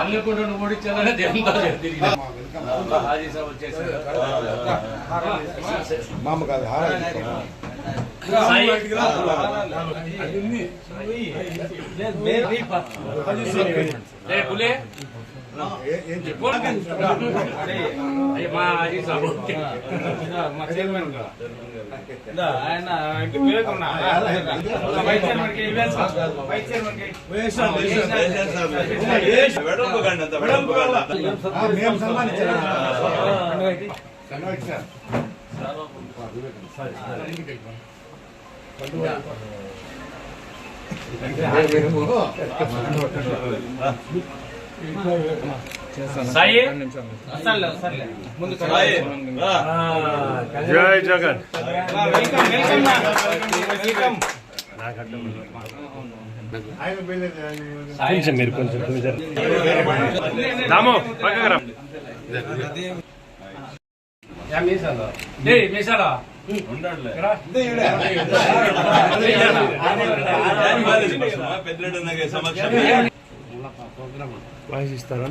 అల్లకుండా ఓడించాలని తిరిగి హాజీ సాబ్ వచ్చేసారు మామ కాదు హాజీ సాబ్ జై జగన్ కొంచెం మీరు కొంచెం రాము పక్కకు రా ఏ మీసాలా వాయిస్ ఇస్తారా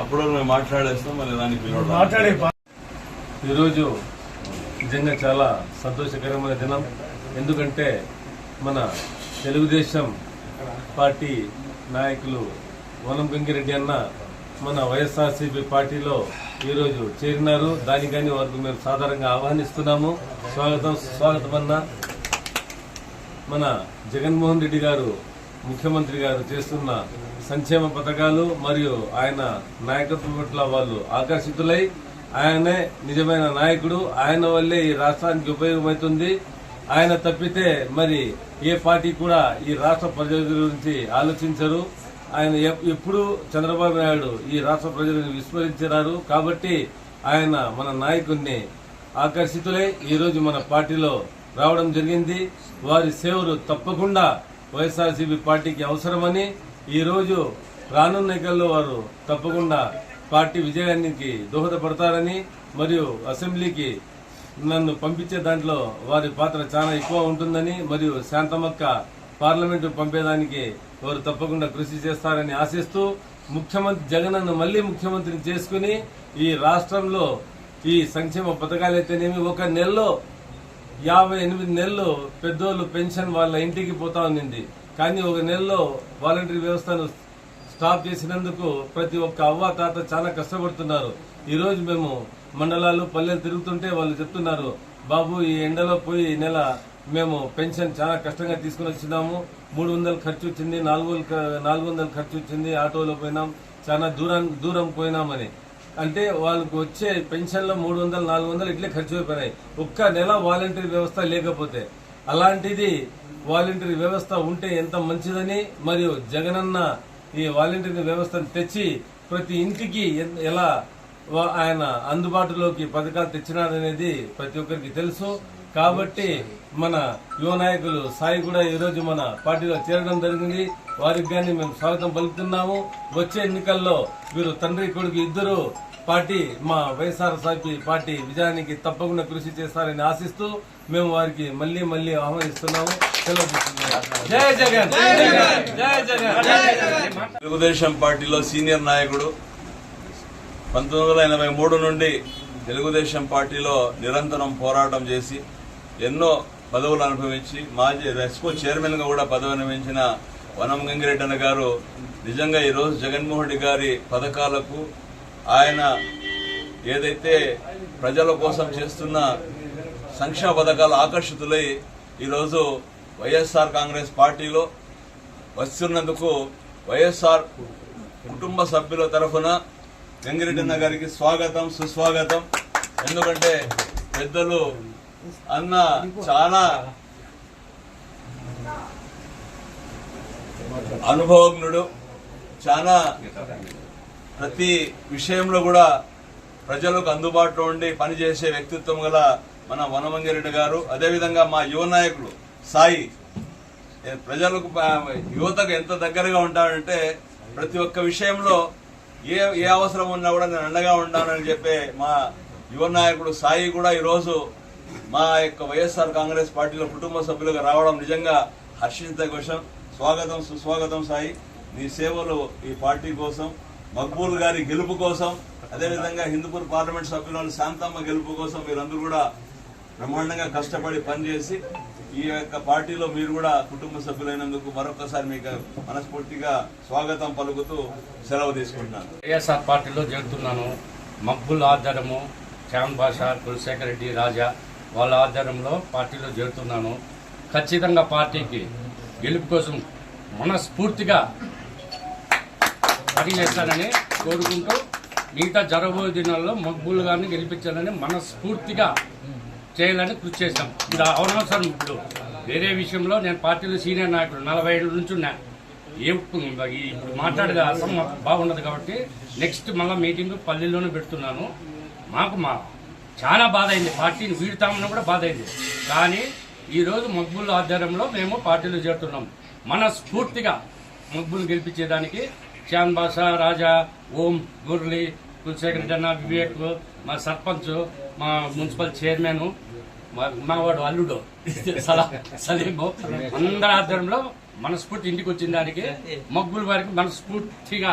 అప్పుడు మేము మాట్లాడేస్తాం మళ్ళీ దానికి ఈరోజు నిజంగా చాలా సంతోషకరమైన దినం. ఎందుకంటే మన తెలుగుదేశం పార్టీ నాయకులు వనం గంగిరెడ్డి అన్న మన వైఎస్ఆర్సీపీ పార్టీలో ఈరోజు చేరినారు. దానికని వారికి మేము సాధారణంగా ఆహ్వానిస్తున్నాము. స్వాగతం స్వాగతం అన్న మన జగన్మోహన్ రెడ్డి గారు ముఖ్యమంత్రి గారు చేస్తున్న సంక్షేమ పథకాలు మరియు ఆయన నాయకత్వం పట్ల వాళ్ళు ఆకర్షితులై ఆయనే నిజమైన నాయకుడు. ఆయన వల్లే ఈ రాష్ట్రానికి ఉపయోగమవుతుంది. ఆయన తప్పితే మరి ఏ పార్టీ కూడా ఈ రాష్ట్ర ప్రజల గురించి ఆలోచించరు. ఆయన ఎప్పుడు చంద్రబాబు నాయుడు ఈ రాష్ట్ర ప్రజలను విస్మరించినారు. కాబట్టి ఆయన మన నాయకుడిని ఆకర్షితులై ఈరోజు మన పార్టీలో రావడం జరిగింది. వారి సేవలు తప్పకుండా వైఎస్ఆర్సీపీ పార్టీకి అవసరమని ఈ రోజు రానున్న ఎన్నికల్లో వారు తప్పకుండా పార్టీ విజయానికి దోహదపడతారని మరియు అసెంబ్లీకి నన్ను పంపించే దాంట్లో వారి పాత్ర చాలా ఎక్కువ ఉంటుందని మరియు శాంతమక్క పార్లమెంటు పంపేదానికి వారు తప్పకుండా కృషి చేస్తారని ఆశిస్తూ ముఖ్యమంత్రి జగనన్న మళ్ళీ ముఖ్యమంత్రిని చేసుకుని ఈ రాష్ట్రంలో ఈ సంక్షేమ పథకాలైతేనేమి ఒక నెలలో యాభై ఎనిమిది నెలలు పెద్దోళ్ళు పెన్షన్ వాళ్ళ ఇంటికి పోతా ఉన్నింది కానీ ఒక నెలలో వాలంటరీ వ్యవస్థను స్టాప్ చేసినందుకు ప్రతి ఒక్క అవ్వ తాత చాలా కష్టపడుతున్నారు. ఈరోజు మేము మండలాలు పల్లెలు తిరుగుతుంటే వాళ్ళు చెప్తున్నారు బాబు ఈ ఎండలో పోయి ఈ నెల మేము పెన్షన్ చాలా కష్టంగా తీసుకుని వచ్చినాము. మూడు వందలు ఖర్చు వచ్చింది నాలుగు నాలుగు వందలు ఖర్చు వచ్చింది ఆటోలో పోయినాం. చాలా దూరం దూరం పోయినామని. అంటే వాళ్ళకు వచ్చే పెన్షన్లో మూడు వందలు నాలుగు వందలు ఇట్లే ఖర్చు అయిపోయినాయి. ఒక్క నెల వాలంటరీ వ్యవస్థ లేకపోతే అలాంటిది వాలంటీర్ వ్యవస్థ ఉంటే ఎంత మంచిదని మరియు జగనన్న ఈ వాలంటీర్ వ్యవస్థను తెచ్చి ప్రతి ఇంటికి ఎలా వా- ఆయన అందుబాటులోకి పథకాలు తెచ్చినాడనేది ప్రతి ఒక్కరికి తెలుసు. కాబట్టి మన యువ నాయకులు సాయి కూడా ఈ రోజు మన పార్టీలో చేరడం జరిగింది. వారికి గాని మేము స్వాగతం పలుకుతున్నాము. వచ్చే ఎన్నికల్లో వీరు తండ్రి కొడుకు ఇద్దరు పార్టీ మా వైఎస్ఆర్ సాపి పార్టీ విజయానికి తప్పకుండా కృషి చేస్తారని ఆశిస్తూ మేము వారికి మళ్ళీ మళ్ళీ ఆహ్వానిస్తున్నాము. సెలవు తీసుకుంటున్నాము. జై జగన్! జై జగన్! తెలుగుదేశం పార్టీలో సీనియర్ నాయకుడు. పంతొమ్మిది వందల ఎనభై మూడు నుండి తెలుగుదేశం పార్టీలో నిరంతరం పోరాటం చేసి ఎన్నో పదవులు అనుభవించి మాజీ రెస్కో చైర్మన్గా కూడా పదవి అనుభవించిన వనం గంగిరెడ్డి అన్న గారు నిజంగా ఈరోజు జగన్మోహన్ రెడ్డి గారి పథకాలకు ఆయన ఏదైతే ప్రజల కోసం చేస్తున్న సంక్షేమ పథకాలు ఆకర్షితులై ఈరోజు వైఎస్ఆర్ కాంగ్రెస్ పార్టీలో వస్తున్నందుకు వైఎస్ఆర్ కుటుంబ సభ్యుల తరఫున వెంగిరెడ్డన్న గారికి స్వాగతం సుస్వాగతం. ఎందుకంటే పెద్దలు అన్న చాలా అనుభవజ్ఞుడు. చాలా ప్రతి విషయంలో కూడా ప్రజలకు అందుబాటులో ఉండి పనిచేసే వ్యక్తిత్వం గల మన వనమంగిరెడ్డి గారు. అదేవిధంగా మా యువ నాయకులు సాయి. ప్రజలకు యువతకు ఎంత దగ్గరగా ఉంటాడంటే ప్రతి ఒక్క విషయంలో ఏ ఏ అవసరం ఉన్నా కూడా నేను అండగా ఉంటానని చెప్పే మా యువ నాయకుడు సాయి కూడా ఈరోజు మా యొక్క వైఎస్ఆర్ కాంగ్రెస్ పార్టీలో కుటుంబ సభ్యులుగా రావడం నిజంగా హర్షించదగ్గ విషయం స్వాగతం సుస్వాగతం సాయి. నీ సేవలు ఈ పార్టీ కోసం మక్బూల్ గారి గెలుపు కోసం అదేవిధంగా హిందూపూర్ పార్లమెంట్ సభ్యులు శాంతమ్మ గెలుపు కోసం మీరందరూ కూడా బ్రహ్మాండంగా కష్టపడి పనిచేసి ఈ యొక్క పార్టీలో మీరు కూడా కుటుంబ సభ్యులైనందుకు మరొకసారి మీకు మనస్ఫూర్తిగా స్వాగతం పలుకుతూ సెలవు తీసుకుంటున్నాను. వైఎస్ఆర్ పార్టీలో చేరుతున్నాను మక్బుల్ ఆధ్వర్యము శ్యామ్ బాషా కులశేఖర్ రెడ్డి రాజా వాళ్ళ ఆధ్వర్యంలో పార్టీలో చేరుతున్నాను. ఖచ్చితంగా పార్టీకి గెలుపు కోసం మనస్ఫూర్తిగా పనిచేస్తానని కోరుకుంటూ మిగతా జరగబోయే దినాల్లో మక్బుల్ గారిని గెలిపించాలని మనస్ఫూర్తిగా చేయాలని కృషి చేశాం. ఇది అవనవసరం ఇప్పుడు. వేరే విషయంలో నేను పార్టీలో సీనియర్ నాయకుడు నలభై ఏళ్ళ నుంచి ఉన్నా. ఏ ఇప్పుడు మాట్లాడేది అసలు మాకు బాగుండదు కాబట్టి నెక్స్ట్ మళ్ళీ మీటింగ్ పల్లెల్లోనే పెడుతున్నాను. మాకు మా చాలా బాధ అయింది పార్టీని వీడుతామని కూడా బాధ అయింది కానీ ఈరోజు మగ్బుల్ ఆధ్వర్యంలో మేము పార్టీలో చేరుతున్నాం. మనస్ఫూర్తిగా మక్బుల్ గెలిపించేదానికి శ్యాన్ బాషా రాజా ఓం మురళి కులశేఖర్ జన్న వివేక్ మా సర్పంచ్ మా మున్సిపల్ చైర్మన్ మా మావాడు అల్లుడు సలా సలీము అందరి ఆధ్వర్యంలో మనస్ఫూర్తి ఇంటికి వచ్చిన దానికి మగ్గుల వారికి మనస్ఫూర్తిగా.